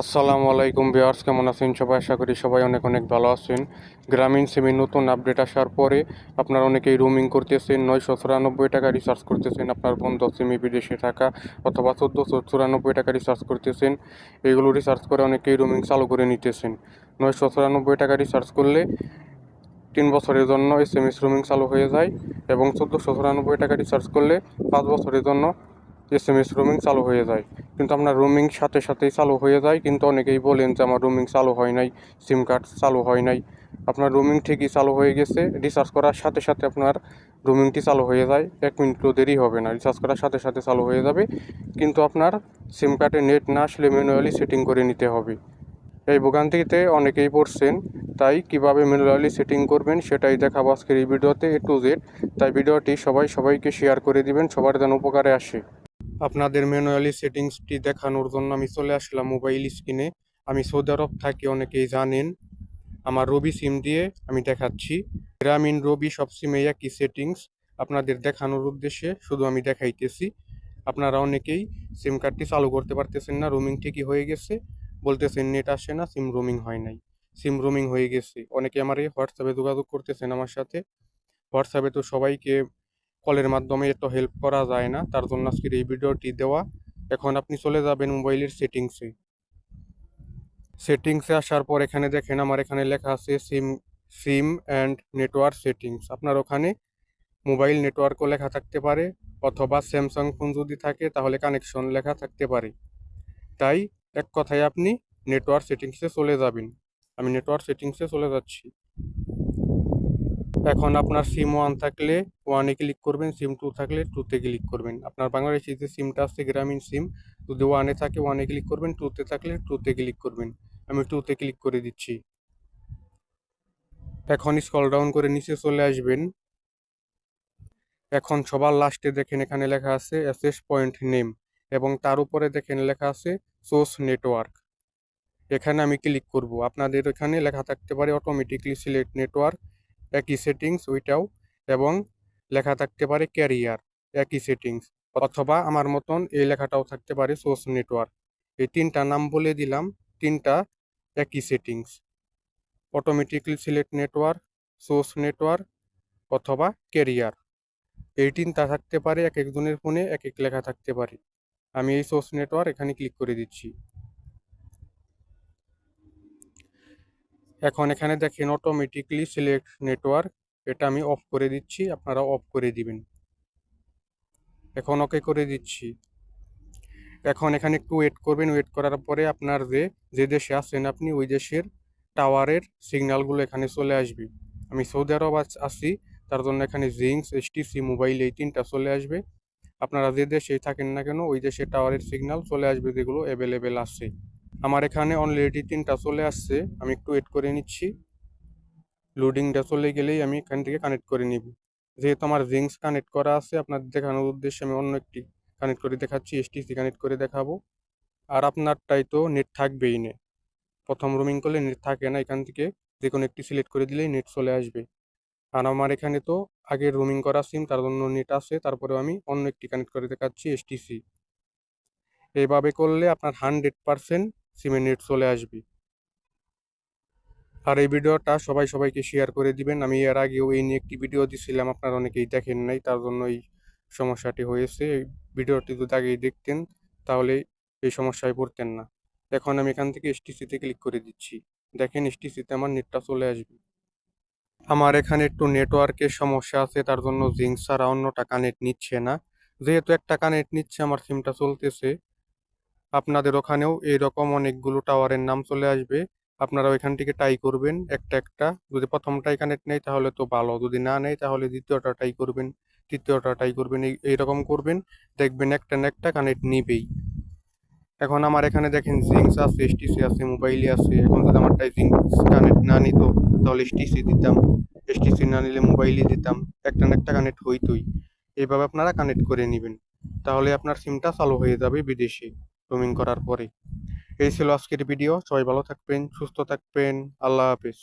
আসসালামু আলাইকুম বিয়ার্স কেমন আছেন সবাই? আশা করি সবাই অনেক অনেক ভালো আছেন। গ্রামীণ সিমে নতুন আপডেট আসার পরে আপনারা অনেকেই রুমিং করতেছেন, নয়শো চুরানব্বই টাকা রিচার্জ করতেছেন আপনার বন্ধ সিমে বিদেশে থাকা অথবা চোদ্দোশো চুরানব্বই টাকা রিচার্জ করতেছেন। এইগুলো রিচার্জ করে অনেকেই রুমিং চালু করে নিতেছেন। নয়শো চুরানব্বই টাকা রিচার্জ করলে তিন বছরের জন্য এস এম এস রুমিং চালু হয়ে যায় এবং চোদ্দোশো চুরানব্বই টাকা রিচার্জ করলে পাঁচ বছরের জন্য এস এম এস রুমিং চালু হয়ে যায়। কিন্তু আপনার রুমিং সাথে সাথেই চালু হয়ে যায়। কিন্তু অনেকেই বলেন যে আমার রুমিং চালু হয় নাই সিম কার্ড চালু হয় নাই। আপনার রুমিং ঠিকই চালু হয়ে গেছে। রিচার্জ করার সাথে সাথে আপনার রুমিংটি চালু হয়ে যায়। এক মিনিটও দেরি হবে না। রিচার্জ করার সাথে সাথে চালু হয়ে যাবে। কিন্তু আপনার সিম কার্ডে নেট না আসলে ম্যানুয়ালি সেটিং করে নিতে হবে। এই ভোগান্তিতে অনেকেই পড়ছেন, তাই কীভাবে ম্যানুয়ালি সেটিং করবেন সেটাই দেখাবো আজকের এই ভিডিওতে এ টু জেড তাই ভিডিওটি সবাই সবাইকে শেয়ার করে দিবেন, সবার যেন উপকারে আসে। আপনাদের ম্যানুয়ালি সেটিংসটি দেখানোর জন্য আমি চলে আসলাম মোবাইল স্ক্রিনে। আমি সৌদি আরব থাকি, অনেকেই জানেন। আমার রবি সিম দিয়ে আমি দেখাচ্ছি। গ্রামীণ রবি সব সিমে একই সেটিংস। আপনাদের দেখানোর উদ্দেশ্যে শুধু আমি দেখাইতেছি। আপনারা অনেকেই সিম কার্ডটি চালু করতে পারতেছেন না, রোমিং ঠিকই হয়ে গেছে। বলতেছেন নেট আসে না, সিম রোমিং হয় নাই। সিম রোমিং হয়ে গেছে। অনেকে আমার এই হোয়াটসঅ্যাপে যোগাযোগ করতেছেন আমার সাথে। হোয়াটসঅ্যাপে তো সবাইকে কলের মাধ্যমে এত হেল্প করা যায় না। তার জন্য আজকের এই ভিডিওটি দেওয়া। এখন আপনি চলে যাবেন মোবাইলের সেটিংসে সেটিংসে আসার পর এখানে দেখেন আমার এখানে লেখা আছে SIM SIM and network settings আপনার ওখানে মোবাইল নেটওয়ার্কও লেখা থাকতে পারে অথবা স্যামসাং ফোন যদি থাকে তাহলে কানেকশন লেখা থাকতে পারে। তাই এক কথায় আপনি নেটওয়ার্ক সেটিংসে চলে যাবেন। আমি নেটওয়ার্ক সেটিংসে চলে যাচ্ছি। এখন আপনার সিম ওয়ান থাকলে ওয়ানে ক্লিক করবেন সিম টু থাকলে টুতে ক্লিক করবেন। আপনার বাংলাদেশি যে সিমটা আছে, গ্রামীণ সিম যদি ওয়ানে থাকে ওয়ানে ক্লিক করবেন টুতে থাকলে টুতে ক্লিক করবেন। আমি টুতে ক্লিক করে দিচ্ছি। এখন স্কল ডাউন করে নিচে চলে আসবেন। এখন সবার লাস্টে দেখেন এখানে লেখা আছে অ্যাসেস পয়েন্ট নেম এবং তার উপরে দেখেন লেখা আছে সোর্স নেটওয়ার্ক এখানে আমি ক্লিক করব। আপনাদের এখানে লেখা থাকতে পারে অটোমেটিকলি সিলেক্ট নেটওয়ার্ক একই সেটিংস ওইটাও এবং লেখা থাকতে পারে ক্যারিয়ার একই সেটিংস অথবা আমার মতন এই লেখাটাও থাকতে পারে সোর্স নেটওয়ার্ক এই তিনটা নাম বলে দিলাম, তিনটা একই settings automatically select network source network অথবা ক্যারিয়ার এই তিনটা থাকতে পারে এক একজনের ফোনে এক এক লেখা থাকতে পারে। আমি এই সোর্স নেটওয়ার্ক এখানে ক্লিক করে দিচ্ছি। এখন এখানে দেখেন অটোমেটিকলি সিলেক্ট নেটওয়ার্ক এটা আমি অফ করে দিচ্ছি, আপনারা অফ করে দিবেন। এখন ওকে করে দিচ্ছি। এখন এখানে একটু ওয়েট করবেন ওয়েট করার পরে আপনার যে যে দেশে আছেন আপনি, ওই দেশের টাওয়ারের সিগন্যালগুলো এখানে চলে আসবে। আমি সৌদি আরব আছি তার জন্য এখানে জিঙ্কস এসটিসি মোবাইল এই তিনটা চলে আসবে। আপনারা যে দেশেই থাকেন না কেন, ওই দেশে টাওয়ারের সিগন্যাল চলে আসবে যেগুলো অ্যাভেলেবেল আছে। আমার এখানে অলরেডি তিনটা চলে আসছে। আমি একটু ওয়েট করে নিচ্ছি। লোডিংটা চলে গেলেই আমি এখান থেকে কানেক্ট করে নিব। যেহেতু আমার জিঙ্কস কানেক্ট করা আছে আপনাদের দেখানোর উদ্দেশ্যে আমি অন্য একটি কানেক্ট করে দেখাচ্ছি এসটিসি কানেক্ট করে দেখাবো। আর আপনারটাই তো নেট থাকবেই না প্রথম রুমিং করলে নেট থাকে না, এখান থেকে যে কোনো একটি সিলেক্ট করে দিলেই নেট চলে আসবে। আর আমার এখানে তো আগে রুমিং করা সিম তার জন্য নেট আছে, তারপরেও আমি অন্য একটি কানেক্ট করে দেখাচ্ছি এসটিসি এইভাবে করলে আপনার হান্ড্রেড পারসেন্ট সিমে নেট চলে আসবে। আর এই ভিডিওটা সবাই সবাইকে শেয়ার করে দিবেন। আমি এর আগেও এই নিয়ে একটি ভিডিও দিছিলাম, আপনারা অনেকেই দেখেন নাই, তার জন্য এই সমস্যাটি হয়েছে। এই ভিডিওটি যদি আগেই দেখতেন, তাহলে এই সমস্যায় পড়তেন না। এখন আমি এখান থেকে এসটিসিতে ক্লিক করে দিচ্ছি। দেখেন এসটিসিতে আমার নেটটা চলে আসবে। আমার এখানে একটু নেটওয়ার্কের সমস্যা আছে, তার জন্য জিঙ্ক ছাড়া অন্যটা কানেক্ট নিচ্ছে না। যেহেতু একটা কানেক্ট নিচ্ছে, আমার সিমটা চলতেছে। আপনাদের ওখানেও এইরকম অনেকগুলো টাওয়ারের নাম চলে আসবে। আপনারা ওইখান থেকে ট্রাই করবেন, একটা একটা। যদি প্রথমটাই কানেক্ট নেই, তাহলে তো ভালো। যদি না নেই, তাহলে দ্বিতীয়টা টাই করবেন, তৃতীয়টা টাই করবেন, এই, এইরকম করবেন। দেখবেন একটা না একটা কানেক্ট নিবেই। এখন আমার এখানে দেখেন জিঙ্কস আছে এসটিসি আছে মোবাইলে আছে। এখন যদি আমার টাই জিঙ্কস কানেক্ট না নিত, তাহলে এসটিসি দিতাম। এসটিসি না নিলে মোবাইলই দিতাম। একটা না একটা কানেক্ট হইতোই। এইভাবে আপনারা কানেক্ট করে নেবেন। তাহলে আপনার সিমটা চালু হয়ে যাবে বিদেশে। রোমিং করার পরে। এই ছিল আজকের ভিডিও সবাই ভালো থাকবেন সুস্থ থাকবেন। আল্লাহ হাফেজ।